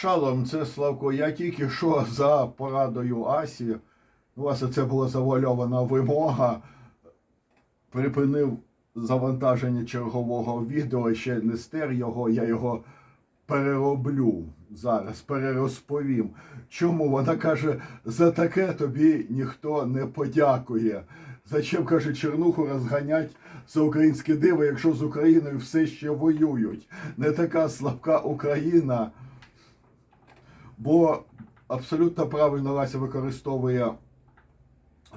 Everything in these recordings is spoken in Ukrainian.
Шалом, це Славко. Я тільки що за порадою Асі. У вас це була завуальована вимога. Припинив завантаження чергового відео, ще не стер його, я його перероблю зараз, перерозповім. Чому вона каже, за таке тобі ніхто не подякує. Зачем, каже, Чернуху розганять за українське диво, якщо з Україною все ще воюють. Не така слабка Україна. Бо абсолютно правильно Лася використовує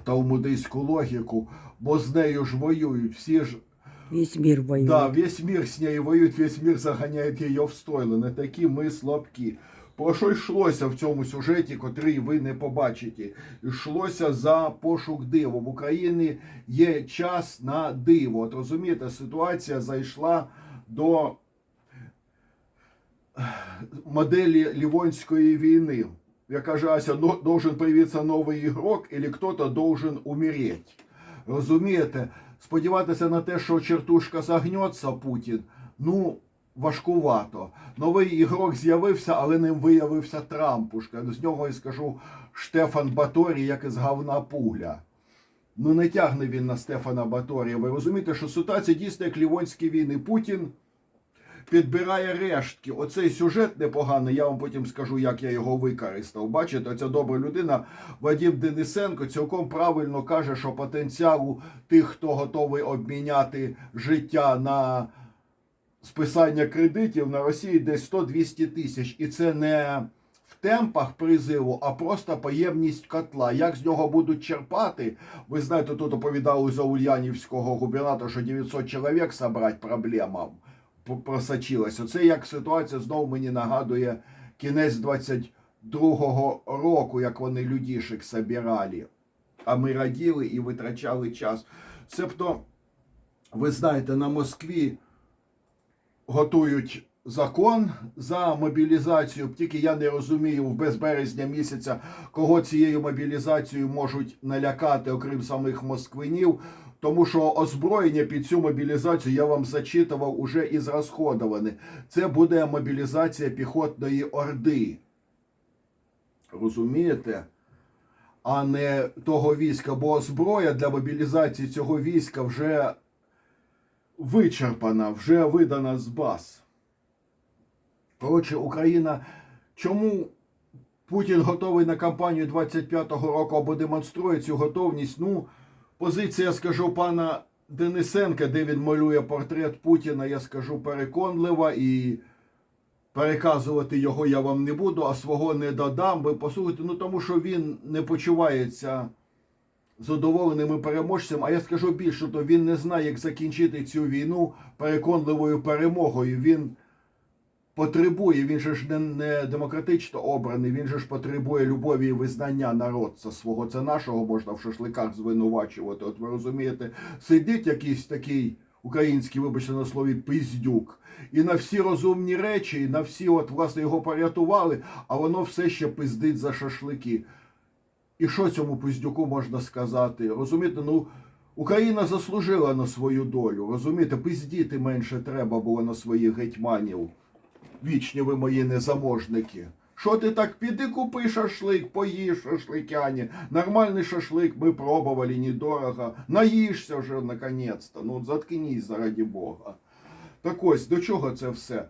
талмудистську логіку, бо з нею ж воюють. Всі ж Весь мир воюет. Да, весь мир з нею воює, весь мир заганяє її в стойло. Не такі ми слабкі. Про що йшлося в цьому сюжеті, котрий ви не побачите? Йшлося за пошук дива. В Україні є час на диво. От розумієте, ситуація зайшла до моделі Лівонської війни. Як каже Ася, «Но- должен появитися новий ігрок, або хтось должен умереть. Розумієте, сподіватися на те, що чертушка загнеться Путін, ну, важкувато. Новий ігрок з'явився, але ним виявився Трампушка. З нього і скажу Штефан Баторій, як із говна пуля. Ну не тягне він на Стефана Баторія. Ви розумієте, що ситуація дійсно як Лівонські війни. Путін підбирає рештки. Оцей сюжет непоганий. Я вам потім скажу, як я його використав. Бачите, оця добра людина Вадим Денисенко цілком правильно каже, що потенціалу тих, хто готовий обміняти життя на списання кредитів на Росії десь 100-200 тисяч. І це не темпах призиву, а просто поємність котла. Як з нього будуть черпати? Ви знаєте, тут оповідали за Ульянівського губернатора, що 900 чоловік собрати проблема просочилась. Оце як ситуація знову мені нагадує кінець 22-го року, як вони людішек собирали. А ми раділи і витрачали час. Себто, ви знаєте, на Москві готують закон за мобілізацію. Тільки я не розумію без березня місяця, кого цією мобілізацією можуть налякати, окрім самих москвинів. Тому що озброєння під цю мобілізацію я вам зачитував уже і зрасходоване. Це буде мобілізація піхотної орди. Розумієте? А не того війська, бо зброя для мобілізації цього війська вже вичерпана, вже видана з баз. Коротше, Україна. Чому Путін готовий на кампанію 25-го року або демонструє цю готовність? Ну, позиція, скажу, пана Денисенка, де він малює портрет Путіна, я скажу переконлива і переказувати його я вам не буду, а свого не додам. Ви послухайте, ну тому що він не почувається задоволеним і переможцем. А я скажу більше, то він не знає, як закінчити цю війну переконливою перемогою. Він потребує, він же ж не, не демократично обраний, він же ж потребує любові і визнання народця свого. Це нашого можна в шашликах звинувачувати. От ви розумієте, сидить якийсь такий український, вибачте на слові, пиздюк. І на всі розумні речі, і на всі, от, власне, його порятували, а воно все ще пиздить за шашлики. І що цьому пиздюку можна сказати? Розумієте, ну Україна заслужила на свою долю. Розумієте, пиздіти менше треба було на своїх гетьманів. Вічні ви мої незаможники. Що ти так піди купи шашлик, поїж шашликяні. Нормальний шашлик ми пробували недорого. Наїшся вже наконець-то. Ну заткнись заради Бога. Так ось, до чого це все?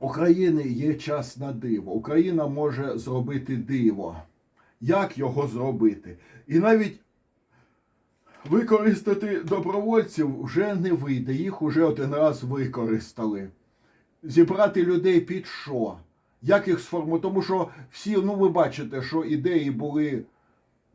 України є час на диво. Україна може зробити диво. Як його зробити? І навіть використати добровольців вже не вийде. Їх уже один раз використали. Зібрати людей під що? Як їх сформувати? Тому що всі, ну ви бачите, що ідеї були.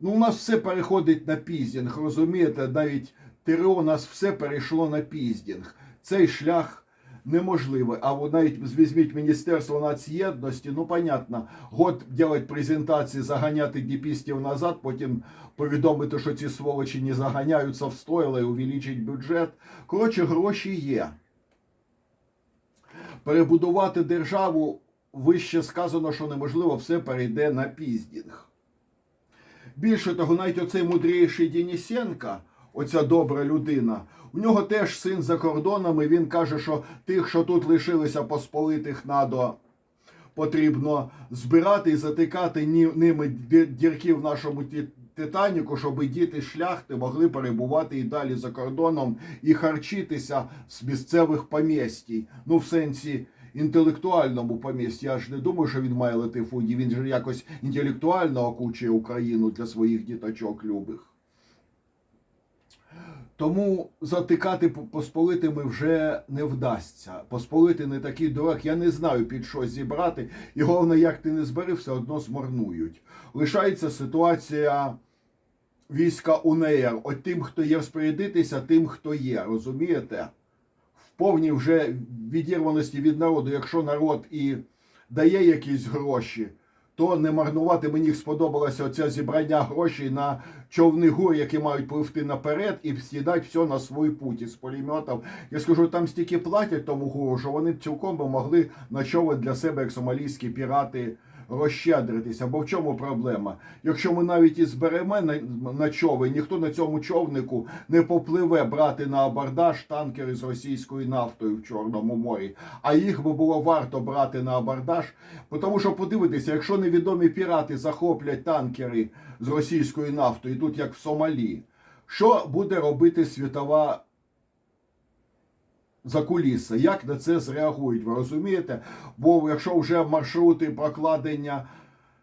Ну, у нас все переходить на піздінг, розумієте? Навіть ТРО у нас все перейшло на піздінг. Цей шлях неможливий. А от навіть візьміть Міністерство нацєдності, ну понятно, год делать презентації, заганяти діпістів назад, потім повідомити, що ці сволочі не заганяються в стойло і увеличить бюджет. Коротше, гроші є. Перебудувати державу вище сказано, що неможливо, все перейде на піздінг. Більше того, навіть оцей мудріший Денисенко, оця добра людина, у нього теж син за кордоном, і він каже, що тих, що тут лишилися посполитих, надо потрібно збирати і затикати ними дірки в нашому Титаніку, щоб діти шляхти могли перебувати і далі за кордоном і харчитися з місцевих помістій. Ну, в сенсі інтелектуальному помісті. Я ж не думаю, що він має латифундії. Він же якось інтелектуально окучує Україну для своїх діточок любих. Тому затикати по- посполитими вже не вдасться. Посполити не такий дурак. Я не знаю під що зібрати. І головне, як ти не збери, все одно змарнують. Лишається ситуація війська УНР. От тим, хто є розпорядитися, тим, хто є. Розумієте? В повній вже відірваності від народу, якщо народ і дає якісь гроші, то не марнувати мені сподобалося оце зібрання грошей на човни гур, які мають пливти наперед і з'їдати все на свій путь із пулеметів. Я скажу, там стільки платять тому гуру, що вони цілком би могли на човен для себе, як сомалійські пірати, розщедритися. Бо в чому проблема? Якщо ми навіть і зберемо на, на човен, ніхто на цьому човнику не попливе брати на абордаж танкери з російською нафтою в Чорному морі. А їх би було варто брати на абордаж, тому що подивитися, якщо невідомі пірати захоплять танкери з російською нафтою, тут як в Сомалі, що буде робити світова закуліса? Як на це зреагують? Ви розумієте? Бо якщо вже маршрути прокладення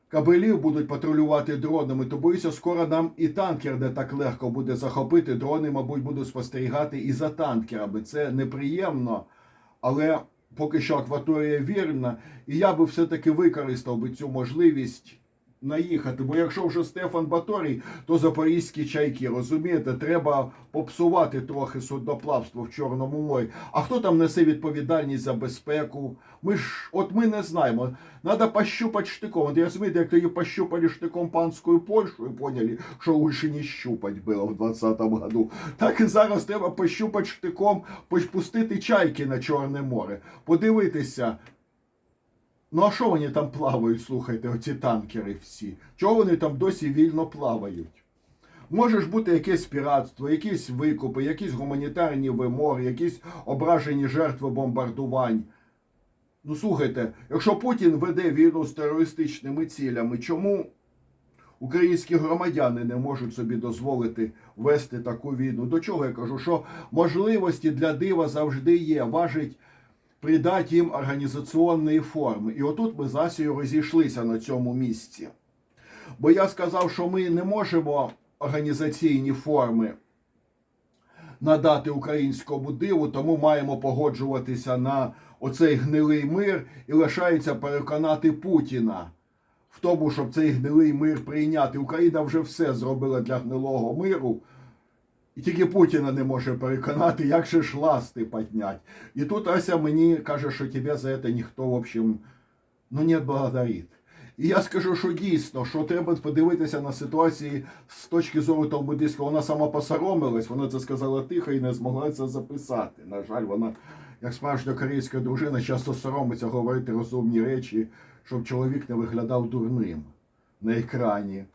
кабелів будуть патрулювати дронами, то боюся, скоро нам і танкер не так легко буде захопити. Дрони, мабуть, будуть спостерігати і за танкерами. Це неприємно, але поки що акваторія вірна, і я би все-таки використав би цю можливість. Наїхати, бо якщо вже Стефан Баторій, то запорізькі чайки, розумієте, треба попсувати трохи судноплавство в Чорному морі. А хто там несе відповідальність за безпеку? Ми ж, от ми не знаємо. Надо пощупати штиком. От розумієте, як тоді пощупали штиком панською Польщу і поняли, що лучше не щупать було в 20-му году. Так і зараз треба пощупати штиком, пустити чайки на Чорне море, подивитися. Ну а що вони там плавають, слухайте, оці танкери всі? Чого вони там досі вільно плавають? Може ж бути якесь піратство, якісь викупи, якісь гуманітарні вимоги, якісь ображені жертви бомбардувань. Ну слухайте, якщо Путін веде війну з терористичними цілями, чому українські громадяни не можуть собі дозволити вести таку війну? До чого я кажу? Що можливості для дива завжди є. Важить придати їм організаційної форми. І отут ми з Асією розійшлися на цьому місці. Бо я сказав, що ми не можемо організаційні форми надати українському диву, тому маємо погоджуватися на оцей гнилий мир і лишається переконати Путіна в тому, щоб цей гнилий мир прийняти. Україна вже все зробила для гнилого миру. І тільки Путіна не може переконати, як же ж ласти підняти. І тут Ася мені каже, що тебе за це ніхто, в общем, ну, не благодарить. І я скажу, що дійсно, що треба подивитися на ситуації з точки зору Талмудистського. Вона сама посоромилась, вона це сказала тихо і не змогла це записати. На жаль, вона, як справжня корейська дружина, часто соромиться говорити розумні речі, щоб чоловік не виглядав дурним на екрані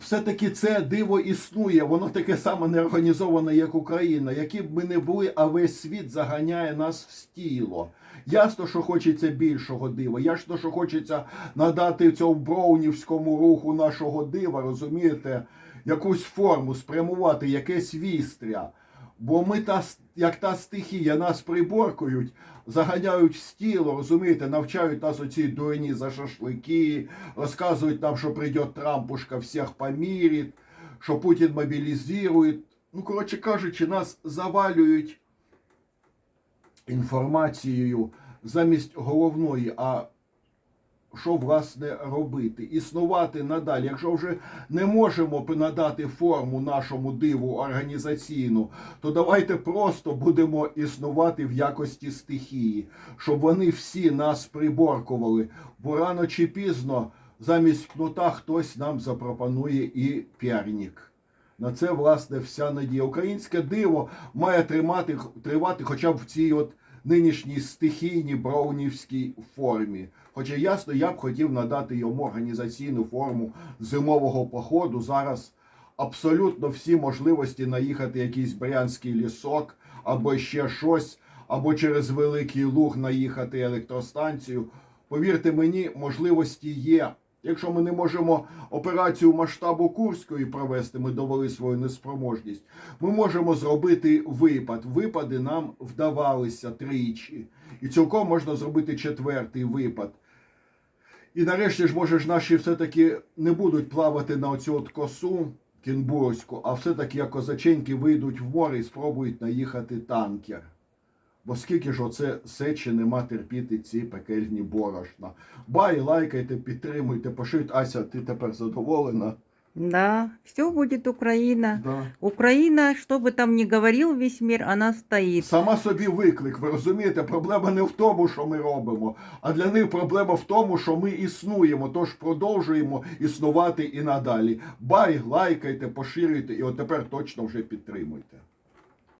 все-таки це диво існує, воно таке саме неорганізоване, як Україна. Які б ми не були, а весь світ заганяє нас в стіло. Ясно, що хочеться більшого дива. Ясно, що хочеться надати цьому броунівському руху нашого дива, розумієте, якусь форму, спрямувати, якесь вістря. Бо ми та як та стихія, нас приборкують, заганяють в стіло, розумієте, навчають нас оці дурні за шашлики, розказують нам, що прийде Трампушка, всіх помірить, що Путін мобілізує. Ну, коротше кажучи, нас завалюють інформацією замість головної. а що власне робити, існувати надалі. Якщо вже не можемо надати форму нашому диву організаційну, то давайте просто будемо існувати в якості стихії, щоб вони всі нас приборкували. Бо рано чи пізно замість кнута хтось нам запропонує і піарник. На це власне вся надія. Українське диво має тримати тривати, хоча б в цій от нинішній стихійній браунівській формі. Хоча ясно, я б хотів надати йому організаційну форму зимового походу. Зараз абсолютно всі можливості наїхати якийсь брянський лісок або ще щось, або через Великий Луг наїхати електростанцію. повірте мені, можливості є. Якщо ми не можемо операцію масштабу Курської провести, ми довели свою неспроможність. Ми можемо зробити випад. Випади нам вдавалися тричі. І цілком можна зробити четвертий випад. І нарешті ж, може ж, наші все-таки не будуть плавати на оцю от косу кінбурську, а все-таки як козаченьки вийдуть в море і спробують наїхати танкер. Бо скільки ж оце сечі нема терпіти ці пекельні борошна. Бай, лайкайте, підтримуйте, поширюйте. Ася, ти тепер задоволена? Да, все будет Украина. Да. Украина, что бы там ни говорил весь мир, она стоит. Сама собі виклик. Ви розумієте, проблема не в тому, що ми робимо, а для них проблема в тому, що ми існуємо. Тож продовжуємо існувати і надалі. Бай, лайкайте, поширюйте, і от тепер точно вже підтримуйте.